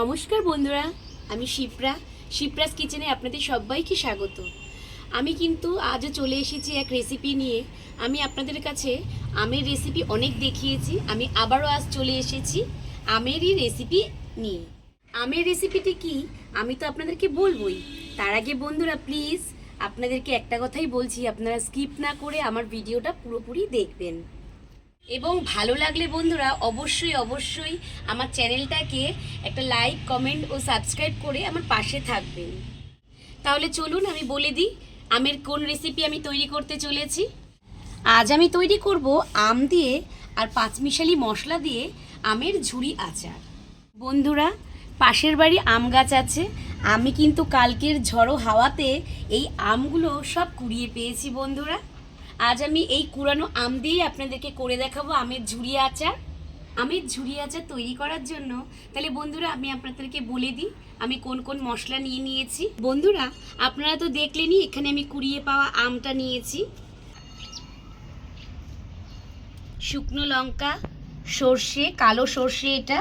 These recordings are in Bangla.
নমস্কার বন্ধুরা, আমি শিপ্রা। শিপ্রাস কিচেনে আপনাদের সবাইকে স্বাগত। আমি কিন্তু আজও চলে এসেছি এক রেসিপি নিয়ে। আমি আপনাদের কাছে আমের রেসিপি অনেক দেখিয়েছি, আমি আবারও আজ চলে এসেছি আমেরই রেসিপি নিয়ে। আমের রেসিপিটি কি? আমি তো আপনাদেরকে বলবই। তার আগে বন্ধুরা প্লিজ আপনাদেরকে একটা কথাই বলছি, আপনারা স্কিপ না করে আমার ভিডিওটা পুরোপুরি দেখবেন। এবং ভালো লাগলে বন্ধুরা অবশ্যই অবশ্যই আমার চ্যানেলটাকে একটা লাইক, কমেন্ট ও সাবস্ক্রাইব করে আমার পাশে থাকবেন। তাহলে চলুন আমি বলে দিই আমের কোন রেসিপি আমি তৈরি করতে চলেছি। আজ আমি তৈরি করব আম দিয়ে আর পাঁচমিশালি মশলা দিয়ে আমের ঝুড়ি আচার। বন্ধুরা, পাশের বাড়ি আম গাছ আছে। আমি কিন্তু কালকের ঝড়ো হাওয়াতে এই আমগুলো সব কুড়িয়ে পেয়েছি বন্ধুরা। আজ আমি এই কুড়ানো আম দিয়েই আপনাদেরকে করে দেখাবো আমের ঝুড়ি আচার। আমের ঝুড়ি আচার তৈরি করার জন্য, তাহলে বন্ধুরা আমি আপনাদেরকে বলে দিই, আমি কোন কোন মশলা নিয়ে নিয়েছি। বন্ধুরা, আপনারা তো দেখলেনই, এখানে আমি কুড়িয়ে পাওয়া আমটা নিয়েছি। শুকনো লঙ্কা, সর্ষে, কালো সর্ষে এটা,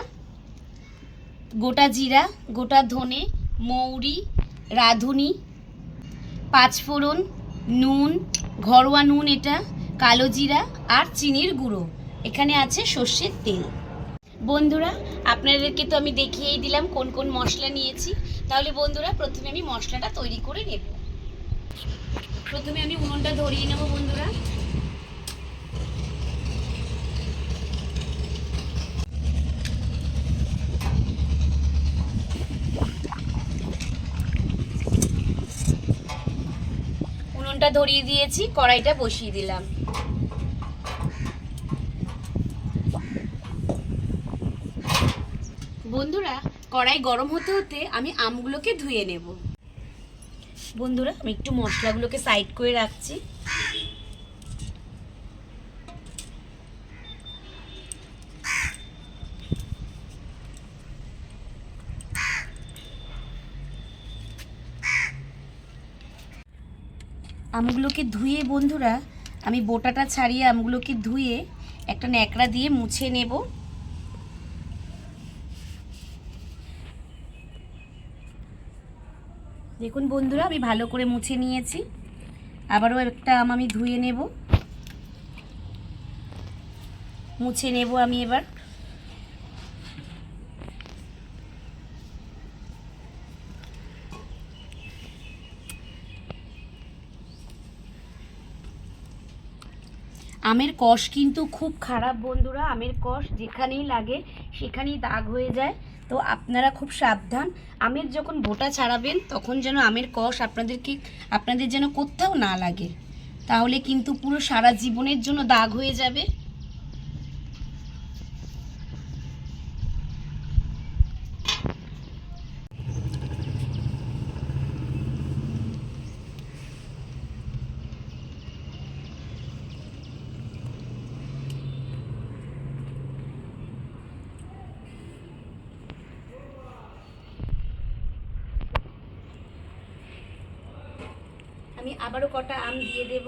গোটা জিরা, গোটা ধনে, মৌরি, রাঁধুনি, পাঁচফোড়ন নুন, ঘরোয়া নুন এটা, কালো জিরা আর চিনির গুঁড়ো। এখানে আছে সর্ষের তেল। বন্ধুরা, আপনাদেরকে তো আমি দেখিয়েই দিলাম কোন কোন মশলা নিয়েছি। তাহলে বন্ধুরা, প্রথমে আমি মশলাটা তৈরি করে নেব। প্রথমে আমি উনুনটা ধরিয়ে নেব বন্ধুরা উনুনটা ধরিয়ে দিয়েছি, কড়াইটা বসিয়ে দিলাম। বন্ধুরা, কড়াই গরম হতে হতে আমি আমগুলোকে ধুয়ে নেব। বন্ধুরা, আমি একটু মশলাগুলোকে সাইড করে রাখছি। আমগুলোকে ধুয়ে বন্ধুরা, আমি বোটাটা ছাড়িয়ে আমগুলোকে ধুয়ে একটা ন্যাকড়া দিয়ে মুছে নেব। দেখুন বন্ধুরা, আমি ভালো করে মুছে নিয়েছি। আবারও একটা আম আমি ধুয়ে নেব। মুছে নেব আমি এবার। আমের কষ কিন্তু খুব খারাপ বন্ধুরা, আমের কষ যেখানেই লাগে সেখানেই দাগ হয়ে যায়। তো আপনারা খুব সাবধান, আমের যখন বোটা ছাড়াবেন তখন যেন আমের কষ আপনাদেরকে, আপনাদের যেন কোথাও না লাগে। তাহলে কিন্তু পুরো সারা জীবনের জন্য দাগ হয়ে যাবে আমি আবারও কটা আম দিয়ে দেব।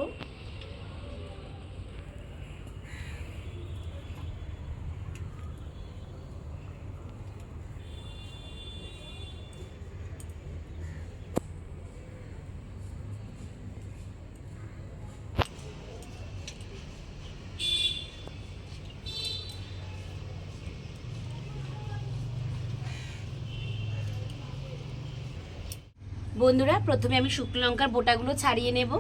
বন্ধুরা, প্রথমে আমি শুকনো লঙ্কার বোটাগুলো ছাড়িয়ে নেব।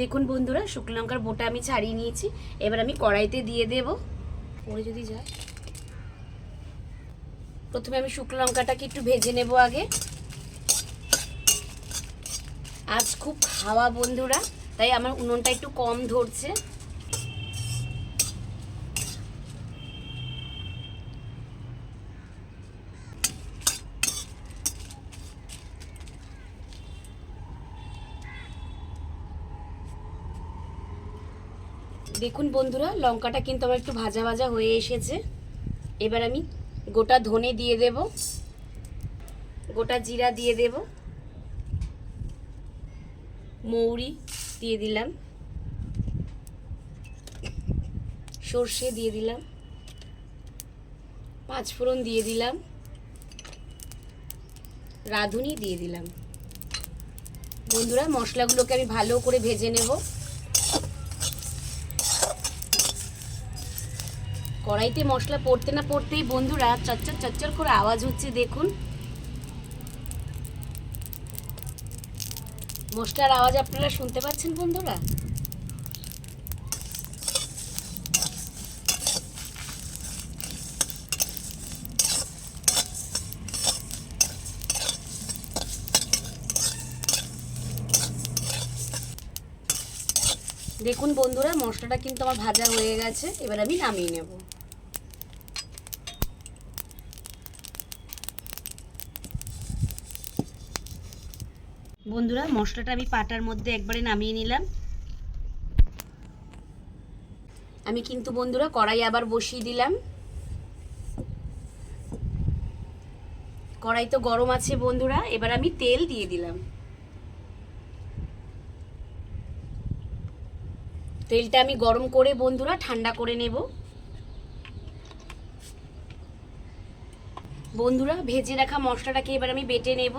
দেখুন বন্ধুরা, শুকনো লঙ্কার বোটা আমি ছাড়িয়ে নিয়েছি। এবার আমি কড়াইতে দিয়ে দেব। পরে যদি যায়। প্রথমে আমি শুকনো লঙ্কাটাকে একটু ভেজে নেব আগে। আজ খুব খাওয়া বন্ধুরা, তাই আমার উনুনটা একটু কম ধরছে। দেখুন বন্ধুরা, লঙ্কাটা কিন্তু আমার একটু ভাজা ভাজা হয়ে এসেছে। এবার আমি গোটা ধনে দিয়ে দেব। গোটা জিরা দিয়ে দেব। মৌরি দিয়ে দিলাম। সর্ষে দিয়ে দিলাম। পাঁচফোড়ন দিয়ে দিলাম। রাঁধুনি দিয়ে দিলাম। বন্ধুরা, মশলাগুলোকে আমি ভালো করে ভেজে নেব। কড়াইতে মশলা পড়তে না পড়তেই বন্ধুরা চচ্চর চচ্চর করে আওয়াজ হচ্ছে, দেখুন। মশলার আওয়াজ আপনারা শুনতে পাচ্ছেন বন্ধুরা? দেখুন বন্ধুরা, মশলাটা কিন্তু আমার ভাজা হয়ে গেছে, এবার আমি নামিয়ে নেব। বন্ধুরা, মশলাটা আমি পাটার মধ্যে একবারে নামিয়ে নিলাম। আমি কিন্তু বন্ধুরা কড়াই আবার বসিয়ে দিলাম। কড়াই তো গরম আছে বন্ধুরা, এবার আমি তেল দিয়ে দিলাম। তেলটা আমি গরম করে বন্ধুরা ঠান্ডা করে নেব। বন্ধুরা ভেজে রাখা মশলাটাকে এবার আমি বেটে নেব।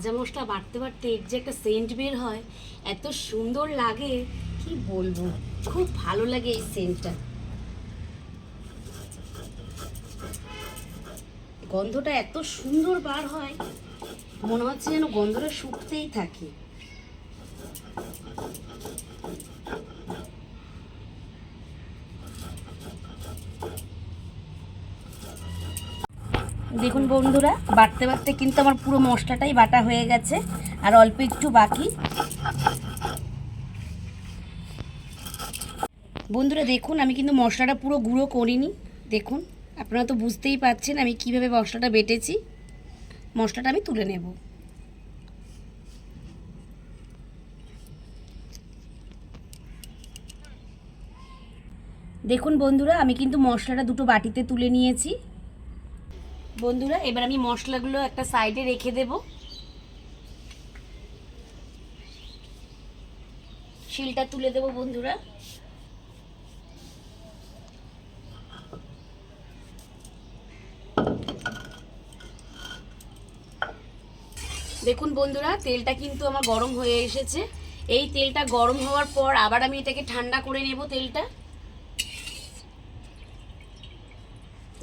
ভাজা মশলা বাড়তে বাড়তে এর যে একটা সেন্ট বের হয়, এত সুন্দর লাগে, কি বলব? খুব ভালো লাগে এই সেন্টটা গন্ধটা এত সুন্দর বার হয়, মনে হচ্ছে যেন গন্ধটা শুকতেই থাকে। দেখুন বন্ধুরা বাটতে বাটতে কিন্তু আমার পুরো মশলাটাই বাটা হয়ে গেছে, আর অল্প একটু বাকি। বন্ধুরা, দেখুন, আমি কিন্তু মশলাটা পুরো গুঁড়ো করিনি। দেখুন, আপনারা তো বুঝতেই পাচ্ছেন আমি কীভাবে মশলাটা বেটেছি। মশলাটা আমি তুলে নেব। দেখুন বন্ধুরা, আমি কিন্তু মশলাটা দুটো বাটিতে তুলে নিয়েছি। বন্ধুরা, এবার আমি মশলাগুলো একটা সাইডে রেখে দেব। শিলটা তুলে দেব বন্ধুরা। দেখুন বন্ধুরা, তেলটা কিন্তু আমার গরম হয়ে এসেছে। এই তেলটা গরম হওয়ার পর আবার আমি এটাকে ঠান্ডা করে নেব তেলটা।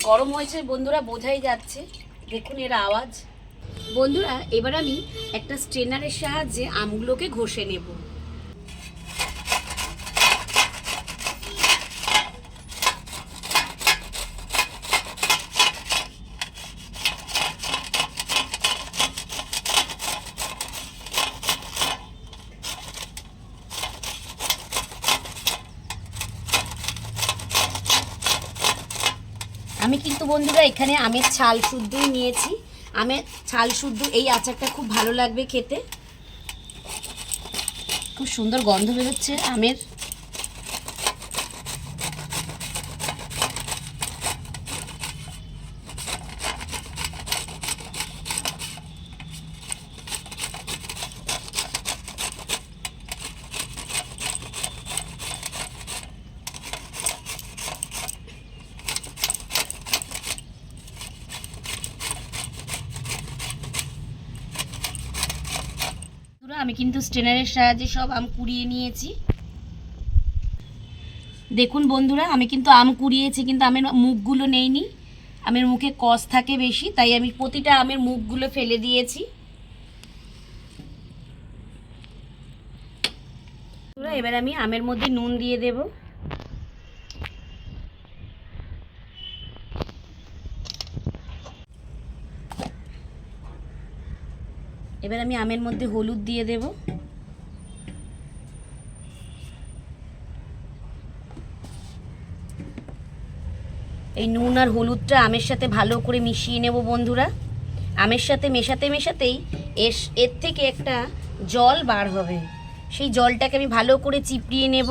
গরম হয়েছে, বন্ধুরা বোঝাই যাচ্ছে। দেখুন এর আওয়াজ। বন্ধুরা, এবার আমি একটা স্ট্রেনারের সাহায্যে আমগুলোকে ঘষে নেব। আমি কিন্তু বন্ধুরা এখানে আমের ছাল শুদ্ধই নিয়েছি। আমের ছাল শুদ্ধ, এই আচারটা খুব ভালো লাগবে খেতে। খুব সুন্দর গন্ধ বেরোচ্ছে আমের। আমি কিন্তু স্ট্রেনারের সাহায্যে সব আম কুড়িয়ে নিয়েছি। দেখুন বন্ধুরা, আমি কিন্তু আম কুড়িয়েছি, কিন্তু আমের মুখগুলো নেইনি। আমের মুখে কস থাকে বেশি, তাই আমি প্রতিটা আমের মুখগুলো ফেলে দিয়েছি। এবার আমি আমের মধ্যে নুন দিয়ে দেব। এবার আমি আমের মধ্যে হলুদ দিয়ে দেব। এই নুন আর হলুদটা আমের সাথে ভালো করে মিশিয়ে নেব বন্ধুরা। আমের সাথে মেশাতে মেশাতেই এর এর থেকে একটা জল বার হবে। সেই জলটাকে আমি ভালো করে চিপড়িয়ে নেব।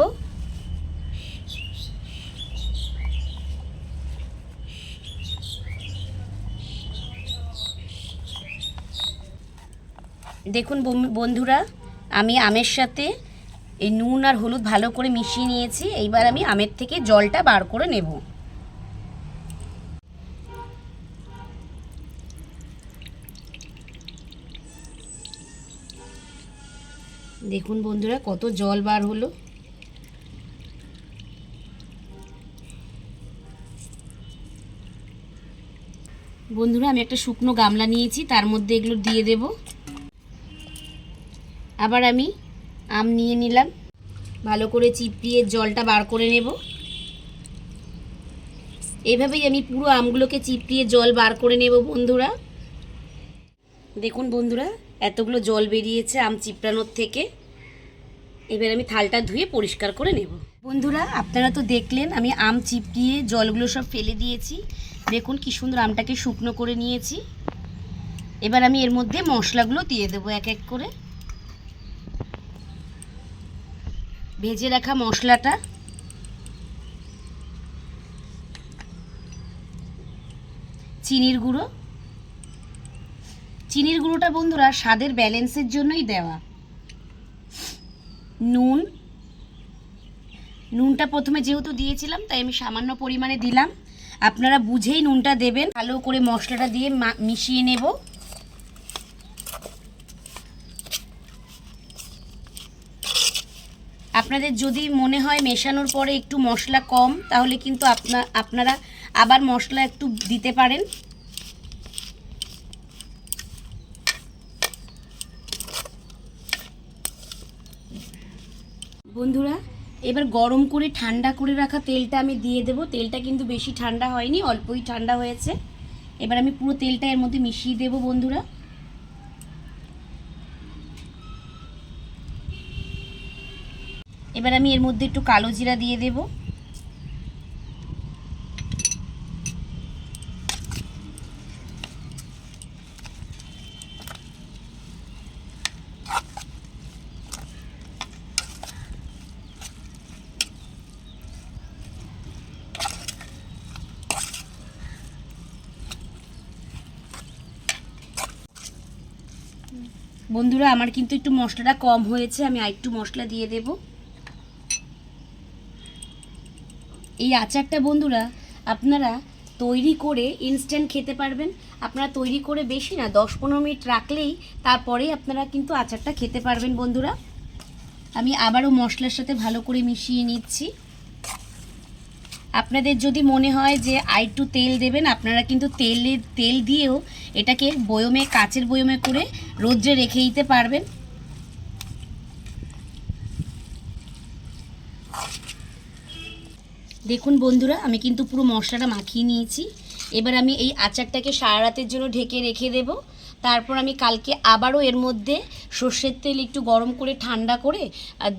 দেখুন বন্ধুরা, আমি আমের সাথে এই নুন আর হলুদ ভালো করে মিশিয়ে নিয়েছি। এইবার আমি আমের থেকে জলটা বার করে নেব। দেখুন বন্ধুরা, কত জল বার হলো। বন্ধুরা, আমি একটা শুকনো গামলা নিয়েছি, তার মধ্যে এগুলো দিয়ে দেব। আবার আমি আম নিয়ে নিলাম। ভালো করে চিপড়িয়ে জলটা বার করে নেব। এভাবেই আমি পুরো আমগুলোকে চিপড়িয়ে জল বার করে নেব বন্ধুরা। দেখুন বন্ধুরা, এতগুলো জল বেরিয়েছে আম চিপড়ানোর থেকে। এবার আমি থালটা ধুয়ে পরিষ্কার করে নেব। বন্ধুরা, আপনারা তো দেখলেন, আমি আম চিপড়িয়ে জলগুলো সব ফেলে দিয়েছি। দেখুন কি সুন্দর আমটাকে শুকনো করে নিয়েছি। এবার আমি এর মধ্যে মশলাগুলো দিয়ে দেবো এক এক করে। ভেজে রাখা মশলাটা। চিনির গুঁড়ো। চিনির গুঁড়োটা বন্ধুরা স্বাদের ব্যালেন্সের জন্যই দেওয়া। নুন। নুনটা প্রথমে যেহেতু দিয়েছিলাম, তাই আমি সামান্য পরিমাণে দিলাম। আপনারা বুঝেই নুনটা দেবেন। ভালো করে মশলাটা দিয়ে মিশিয়ে নেব। আপনাদের যদি মনে হয় মেশানোর পরে একটু মশলা কম, তাহলে কিন্তু আপনা, আপনারা আবার মশলা একটু দিতে পারেন। বন্ধুরা, এবার গরম করে ঠান্ডা করে রাখা তেলটা আমি দিয়ে দেবো। তেলটা কিন্তু বেশি ঠান্ডা হয়নি, অল্পই ঠান্ডা হয়েছে। এবার আমি পুরো তেলটা এর মধ্যে মিশিয়ে দেবো বন্ধুরা। এবার আমি এর মধ্যে একটু কালো জিরা দিয়ে দেব। বন্ধুরা, আমার কিন্তু একটু মশলাটা কম হয়েছে, আমি আরেকটু মশলা দিয়ে দেব। এই আচারটা বন্ধুরা আপনারা তৈরি করে ইনস্ট্যান্ট খেতে পারবেন। আপনারা তৈরি করে বেশি না, দশ পনেরো মিনিট রাখলেই তারপরেই আপনারা কিন্তু আচারটা খেতে পারবেন বন্ধুরা। আমি আবারও মশলার সাথে ভালো করে মিশিয়ে নিচ্ছি। আপনাদের যদি মনে হয় যে আরেকটু তেল দেবেন, আপনারা কিন্তু তেলে, তেল দিয়েও এটাকে বয়মে, কাচের বয়মে করে রোদ্রে রেখে দিতে পারবেন। দেখুন বন্ধুরা, আমি কিন্তু পুরো মশলাটা মাখিয়ে নিয়েছি। এবার আমি এই আচারটাকে সারা রাতের জন্য ঢেকে রেখে দেব। তারপর আমি কালকে আবারও এর মধ্যে সর্ষের তেল একটু গরম করে ঠান্ডা করে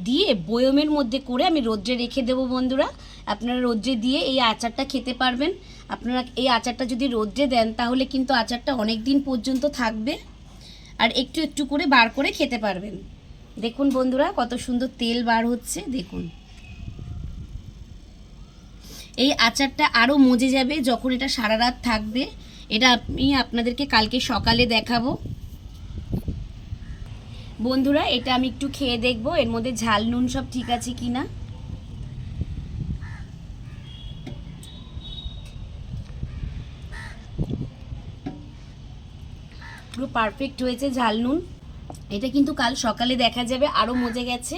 দিয়ে বয়মের মধ্যে করে আমি রোদ্রে রেখে দেবো বন্ধুরা। আপনারা রোদ্রে দিয়ে এই আচারটা খেতে পারবেন। আপনারা এই আচারটা যদি রোদ্রে দেন, তাহলে কিন্তু আচারটা অনেক দিন পর্যন্ত থাকবে। আর একটু একটু করে বার করে খেতে পারবেন। দেখুন বন্ধুরা, কত সুন্দর তেল বার হচ্ছে, দেখুন। এই আচারটা আরও মজে যাবে যখন এটা সারা রাত থাকবে। এটা আমি আপনাদেরকে কালকে সকালে দেখাবো। বন্ধুরা, এটা আমি একটু খেয়ে দেখব। এর মধ্যে ঝাল নুন সব ঠিক আছে কি না পুরো পারফেক্ট হয়েছে ঝাল নুন। এটা কিন্তু কাল সকালে দেখা যাবে আরও মজে গেছে।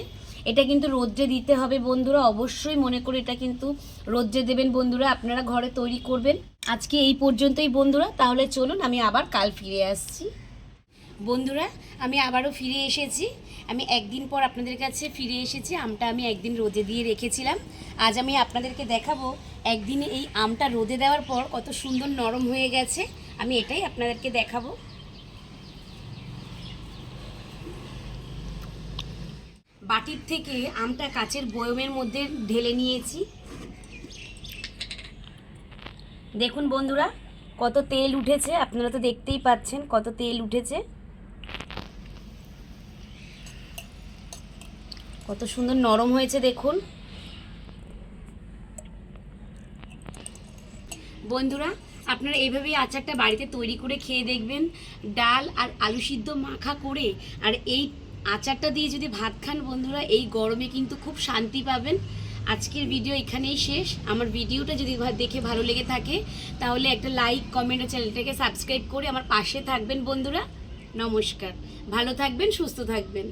এটা কিন্তু রোদ্রে দিতে হবে বন্ধুরা, অবশ্যই মনে করে এটা কিন্তু রোদ্রে দেবেন বন্ধুরা, আপনারা ঘরে তৈরি করবেন। আজকে এই পর্যন্তই বন্ধুরা, তাহলে চলুন আমি আবার কাল ফিরে আসছি। বন্ধুরা, আমি আবারও ফিরে এসেছি। আমি একদিন পর আপনাদের কাছে ফিরে এসেছি, আমটা আমি একদিন রোদে দিয়ে রেখেছিলাম। আজ আমি আপনাদেরকে দেখাবো, একদিনে এই আমটা রোদে দেওয়ার পর কত সুন্দর নরম হয়ে গেছে। আমি এটাই আপনাদেরকে দেখাবো। বাটির থেকে আমটা কাচের বয়মের মধ্যে ঢেলে নিয়েছি। দেখুন বন্ধুরা, কত তেল উঠেছে, আপনারা তো দেখতেই পাচ্ছেন কত তেল উঠেছে। কত সুন্দর নরম হয়েছে, দেখুন। বন্ধুরা, আপনারা এইভাবেই আচারটা বাড়িতে তৈরি করে খেয়ে দেখবেন। ডাল আর আলু সিদ্ধ মাখা করে, আর এই আচারটা দিয়ে যদি ভাত খান বন্ধুরা, এই গরমে কিন্তু খুব শান্তি পাবেন। আজকের ভিডিও এখানেই শেষ। আমার ভিডিওটা যদি দেখে ভালো লেগে থাকে, তাহলে একটা লাইক কমেন্ট চ্যানেলটাকে সাবস্ক্রাইব করে আমার পাশে থাকবেন বন্ধুরা। নমস্কার। ভালো থাকবেন, সুস্থ থাকবেন।